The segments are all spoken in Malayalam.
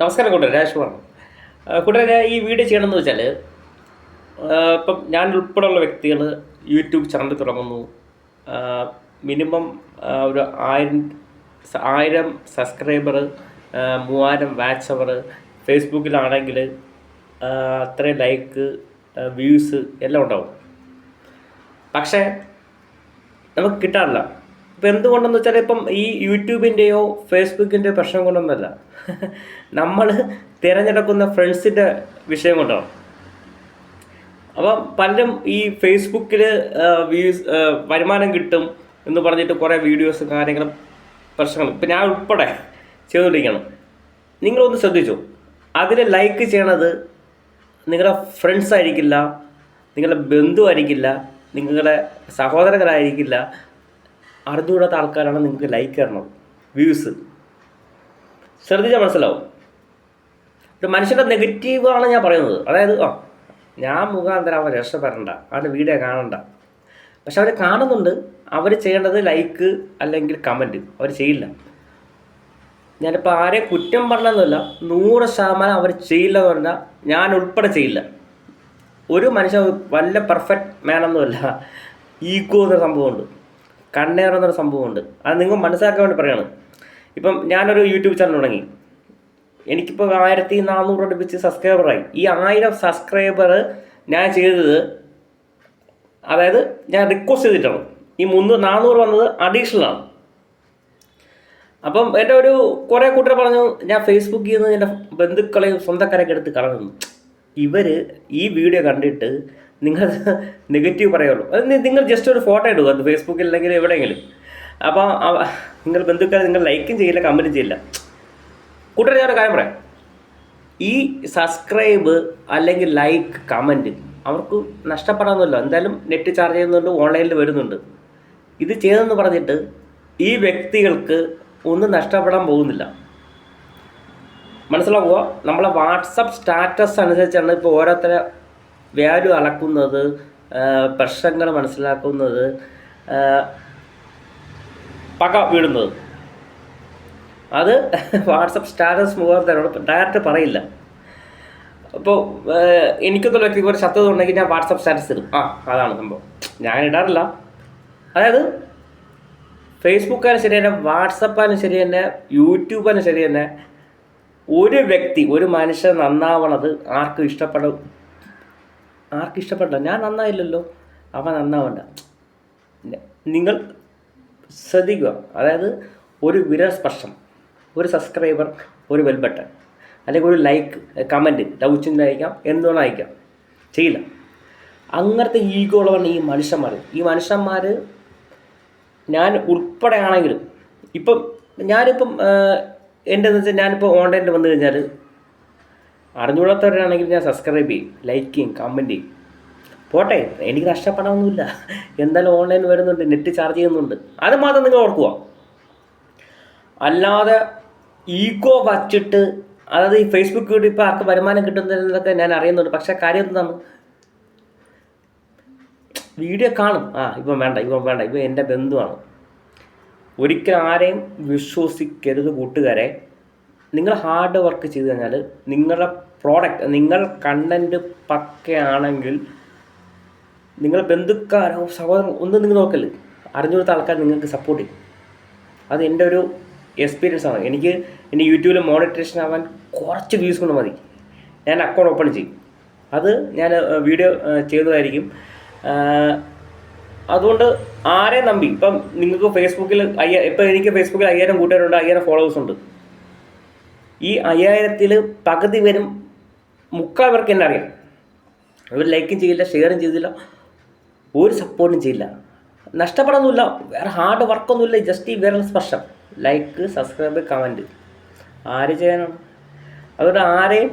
നമസ്കാരം കൂട്ടുകാരെ രാജകുമാർ കൂട്ടുകാരെ ഈ വീഡിയോ ചെയ്യണമെന്ന് വെച്ചാൽ ഇപ്പം ഞാൻ ഉൾപ്പെടെയുള്ള വ്യക്തികൾ യൂട്യൂബ് ചാനൽ തുടങ്ങുന്നു. മിനിമം ഒരു ആയിരം ആയിരം സബ്സ്ക്രൈബർ മൂവായിരം വാച്ച് അവർ ഫേസ്ബുക്കിലാണെങ്കിൽ അത്രയും ലൈക്ക് വ്യൂസ് എല്ലാം ഉണ്ടാവും. പക്ഷേ നമുക്ക് കിട്ടാറില്ല. ഇപ്പം എന്തുകൊണ്ടെന്ന് വെച്ചാൽ ഇപ്പം ഈ യൂട്യൂബിന്റെയോ ഫേസ്ബുക്കിന്റെയോ പ്രശ്നം കൊണ്ടൊന്നല്ല നമ്മൾ തിരഞ്ഞെടുക്കുന്ന ഫ്രണ്ട്സിന്റെ വിഷയം കൊണ്ടാണ്. അപ്പം പലരും ഈ ഫേസ്ബുക്കിൽ വ്യൂസ് വരുമാനം കിട്ടും എന്ന് പറഞ്ഞിട്ട് കുറേ വീഡിയോസ് കാര്യങ്ങളും പ്രശ്നങ്ങളും ഇപ്പം ഞാൻ ഉൾപ്പെടെ ചെയ്തുകൊണ്ടിരിക്കുകയാണ്. നിങ്ങളൊന്ന് ശ്രദ്ധിച്ചു. അതിൽ ലൈക്ക് ചെയ്യണത് നിങ്ങളുടെ ഫ്രണ്ട്സ് ആയിരിക്കില്ല നിങ്ങളുടെ ബന്ധു ആയിരിക്കില്ല നിങ്ങളുടെ സഹോദരങ്ങളായിരിക്കില്ല അറിഞ്ഞുകൂടാത്ത ആൾക്കാരാണ് നിങ്ങൾക്ക് ലൈക്ക് തരണം വ്യൂസ് ശ്രദ്ധിച്ചാൽ മനസ്സിലാവും. ഒരു മനുഷ്യന്റെ നെഗറ്റീവാണ് ഞാൻ പറയുന്നത്. അതായത് ആ ഞാൻ മുഖാന്തരം അവൻ രക്ഷപ്പെടണ്ട. അവന്റെ വീഡിയോ കാണണ്ട. പക്ഷെ അവർ കാണുന്നുണ്ട്. അവർ ചെയ്യേണ്ടത് ലൈക്ക് അല്ലെങ്കിൽ കമന്റ് അവർ ചെയ്യില്ല. ഞാനിപ്പോൾ ആരെയും കുറ്റം പറഞ്ഞതെന്നല്ല നൂറ് ശതമാനം അവർ ചെയ്യില്ല എന്ന് പറഞ്ഞാൽ ഞാൻ ഉൾപ്പെടെ ചെയ്യില്ല. ഒരു മനുഷ്യൻ വല്ല പെർഫെക്റ്റ് മാനൊന്നുമല്ല ഈഗോ എന്നൊരു സംഭവമുണ്ട്. കണ്ണേർ എന്നൊരു സംഭവമുണ്ട്. അത് നിങ്ങൾ മനസ്സിലാക്കാൻ വേണ്ടി പറയുകയാണ് ഇപ്പം ഞാനൊരു യൂട്യൂബ് ചാനൽ തുടങ്ങി. എനിക്കിപ്പോൾ ആയിരത്തി നാനൂറ് അടുപ്പിച്ച് സബ്സ്ക്രൈബറായി. ഈ ആയിരം സബ്സ്ക്രൈബർ ഞാൻ ചെയ്തത് അതായത് ഞാൻ റിക്വസ്റ്റ് ചെയ്തിട്ടാണ്. ഈ മുന്നൂറ് നാനൂറ് വന്നത് അഡീഷണലാണ് അപ്പം എന്റെ ഒരു കുറേ കൂട്ടർ പറഞ്ഞു ഞാൻ ഫേസ്ബുക്കിൽ നിന്ന് എന്റെ ബന്ധുക്കളെയും സ്വന്തക്കാരെയൊക്കെ എടുത്ത് കളഞ്ഞു ഇവർ ഈ വീഡിയോ കണ്ടിട്ട് നിങ്ങൾ നെഗറ്റീവ് പറയുള്ളൂ. അത് നിങ്ങൾ ജസ്റ്റ് ഒരു ഫോട്ടോ ഇടുക അത് ഫേസ്ബുക്കിൽ അല്ലെങ്കിൽ എവിടെയെങ്കിലും. അപ്പോൾ നിങ്ങൾ ബന്ധുക്കളെ നിങ്ങൾ ലൈക്കും ചെയ്യില്ല കമന്റും ചെയ്യില്ല. കൂട്ടർ ഞാനൊരു കാര്യം പറയാം. ഈ സബ്സ്ക്രൈബ് അല്ലെങ്കിൽ ലൈക്ക് കമന്റ് അവർക്ക് നഷ്ടപ്പെടാമെന്നല്ല എന്തായാലും നെറ്റ് ചാർജ് ചെയ്യുന്നുണ്ട് ഓൺലൈനിൽ വരുന്നുണ്ട്. ഇത് ചെയ്തെന്ന് പറഞ്ഞിട്ട് ഈ വ്യക്തികൾക്ക് ഒന്നും നഷ്ടപ്പെടാൻ പോകുന്നില്ല. മനസ്സിലാക്കുക നമ്മളെ വാട്സപ്പ് സ്റ്റാറ്റസ് അനുസരിച്ചാണ് ഇപ്പോൾ ഓരോരുത്തരെ വാല്യൂ അളക്കുന്നത് പ്രശ്നങ്ങൾ മനസ്സിലാക്കുന്നത് പക വീടുന്നത്. അത് വാട്സപ്പ് സ്റ്റാറ്റസ് മുഖാന്തരോട് ഡയറക്റ്റ് പറയില്ല. അപ്പോൾ എനിക്കൊന്നുള്ള വ്യക്തി ഒരു ശത്രുത ഉണ്ടെങ്കിൽ ഞാൻ വാട്സപ്പ് സ്റ്റാറ്റസ് ഇടും. ആ അതാണ് സംഭവം. ഞാൻ ഇടാറില്ല. അതായത് ഫേസ്ബുക്കായാലും ശരി തന്നെ വാട്സപ്പായാലും ശരി തന്നെ യൂട്യൂബായാലും ശരി തന്നെ ഒരു വ്യക്തി ഒരു മനുഷ്യൻ നന്നാവണത് ആർക്കും ഇഷ്ടപ്പെടും ആർക്കും ഇഷ്ടപ്പെടില്ല. ഞാൻ നന്നായില്ലല്ലോ. അവൻ നന്നാവണ്ട. നിങ്ങൾ ശ്രദ്ധിക്കുക. അതായത് ഒരു വിരസ്പർശം ഒരു സബ്സ്ക്രൈബർ ഒരു ബെൽ ബട്ടൺ അല്ലെങ്കിൽ ഒരു ലൈക്ക് കമന്റ് ലവ് അയക്കാം എന്തുകൊണ്ട് അയക്കാം. ചെയ്യില്ല. അങ്ങനത്തെ ഈഗോ ഉള്ളവരാണ് ഈ മനുഷ്യന്മാർ ഈ മനുഷ്യന്മാർ ഞാൻ ഉൾപ്പെടെ ആണെങ്കിലും ഇപ്പം ഞാനിപ്പം എന്റെ എന്ന് വെച്ചാൽ ഞാനിപ്പോൾ ഓൺലൈനിൽ വന്നു കഴിഞ്ഞാൽ അറിഞ്ഞുകൂടാത്തവരാണെങ്കിൽ ഞാൻ സബ്സ്ക്രൈബ് ചെയ്യും ലൈക്ക് ചെയ്യും കമന്റ് ചെയ്യും. പോട്ടെ എനിക്ക് നഷ്ടപ്പെടാനൊന്നുമില്ല. എന്തായാലും ഓൺലൈൻ വരുന്നുണ്ട് നെറ്റ് ചാർജ് ചെയ്യുന്നുണ്ട്. അത് മാത്രം നിങ്ങൾ ഓർക്കുക. അല്ലാതെ ഈഗോ വച്ചിട്ട് അതായത് ഈ ഫേസ്ബുക്ക് കൂടി ഇപ്പോൾ ആർക്ക് വരുമാനം കിട്ടുന്നതൊക്കെ ഞാൻ അറിയുന്നുണ്ട്. പക്ഷേ കാര്യം എന്താണ് വീഡിയോ കാണും. ആ ഇപ്പം വേണ്ട ഇപ്പം വേണ്ട ഇപ്പം എന്റെ ബന്ധുവാണ്. ഒരിക്കലും ആരെയും വിശ്വസിക്കരുത് കൂട്ടുകാരെ. നിങ്ങൾ ഹാർഡ് വർക്ക് ചെയ്ത് കഴിഞ്ഞാൽ നിങ്ങളുടെ പ്രോഡക്റ്റ് നിങ്ങൾ കണ്ടന്റ് പക്കയാണെങ്കിൽ നിങ്ങൾ ബന്ധുക്കാരോ സഹോദരൻ ഒന്നും നിങ്ങൾ നോക്കൽ. അറിഞ്ഞുകൊടുത്ത ആൾക്കാർ നിങ്ങൾക്ക് സപ്പോർട്ട് ചെയ്യും. അത് എന്റെ ഒരു എക്സ്പീരിയൻസ് ആണ്. എനിക്ക് എന്റെ യൂട്യൂബിൽ മോണിറ്ററേഷൻ ആവാൻ കുറച്ച് വ്യൂസ് കൊണ്ട് മതി. ഞാൻ അക്കൗണ്ട് ഓപ്പൺ ചെയ്യും. അത് ഞാൻ വീഡിയോ ചെയ്തതായിരിക്കും. അതുകൊണ്ട് ആരെ നമ്പി. ഇപ്പം നിങ്ങൾക്ക് ഫേസ്ബുക്കിൽ അയ്യ ഇപ്പം എനിക്ക് ഫേസ്ബുക്കിൽ അയ്യായിരം കൂട്ടുകാരുണ്ട് അയ്യായിരം ഫോളോവേഴ്സ് ഉണ്ട്. ഈ അയ്യായിരത്തിൽ പകുതി വരും മുക്കാൽ പേർക്ക് എന്നെ അറിയാം. അവർ ലൈക്കും ചെയ്യില്ല ഷെയറും ചെയ്തില്ല ഒരു സപ്പോർട്ടും ചെയ്യില്ല. നഷ്ടപ്പെടൊന്നുമില്ല വേറെ ഹാർഡ് വർക്കൊന്നുമില്ല ജസ്റ്റ് ഈ വിരൽ സ്പർശം. ലൈക്ക് സബ്സ്ക്രൈബ് കമന്റ് ആര് ചെയ്യാനാണ്? അതുകൊണ്ട് ആരെയും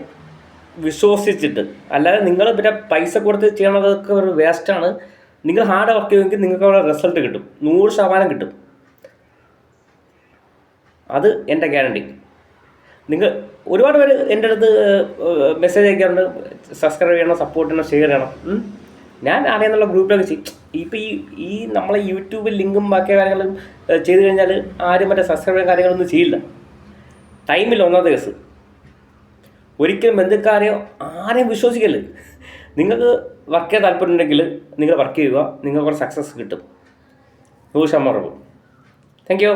വിശ്വസിച്ചിട്ട് അല്ലാതെ നിങ്ങൾ പിന്നെ പൈസ കൊടുത്ത് ചെയ്യണതൊക്കെ ഒരു വേസ്റ്റാണ് നിങ്ങൾ ഹാർഡ് വർക്ക് ചെയ്യുമെങ്കിൽ നിങ്ങൾക്ക് അവിടെ റിസൾട്ട് കിട്ടും. നൂറ് ശതമാനം കിട്ടും. അത് എന്റെ ഗ്യാരണ്ടി നിങ്ങൾ ഒരുപാട് പേര് എന്റെ അടുത്ത് മെസ്സേജ് അയക്കാറുണ്ട്. സബ്സ്ക്രൈബ് ചെയ്യണം സപ്പോർട്ട് ചെയ്യണം ഷെയർ ചെയ്യണം. ഞാൻ അറിയാന്നുള്ള ഗ്രൂപ്പിലൊക്കെ ചെയ്യും. ഇപ്പം ഈ ഈ നമ്മളെ യൂട്യൂബിൽ ലിങ്കും ബാക്കി കാര്യങ്ങളും ചെയ്ത് കഴിഞ്ഞാൽ ആരും മറ്റേ സബ്സ്ക്രൈബ് കാര്യങ്ങളൊന്നും ചെയ്യില്ല. ടൈമിൽ ഒന്നാമത്തെ കേസ്. ഒരിക്കലും ബന്ധുക്കാരെയോ ആരെയും വിശ്വസിക്കൽ നിങ്ങൾക്ക് വർക്ക് ചെയ്യാൻ താല്പര്യമുണ്ടെങ്കിൽ നിങ്ങൾ വർക്ക് ചെയ്യുക. നിങ്ങൾക്ക് കുറച്ച് സക്സസ് കിട്ടും. നൂറ് ശതമാനം താങ്ക് യു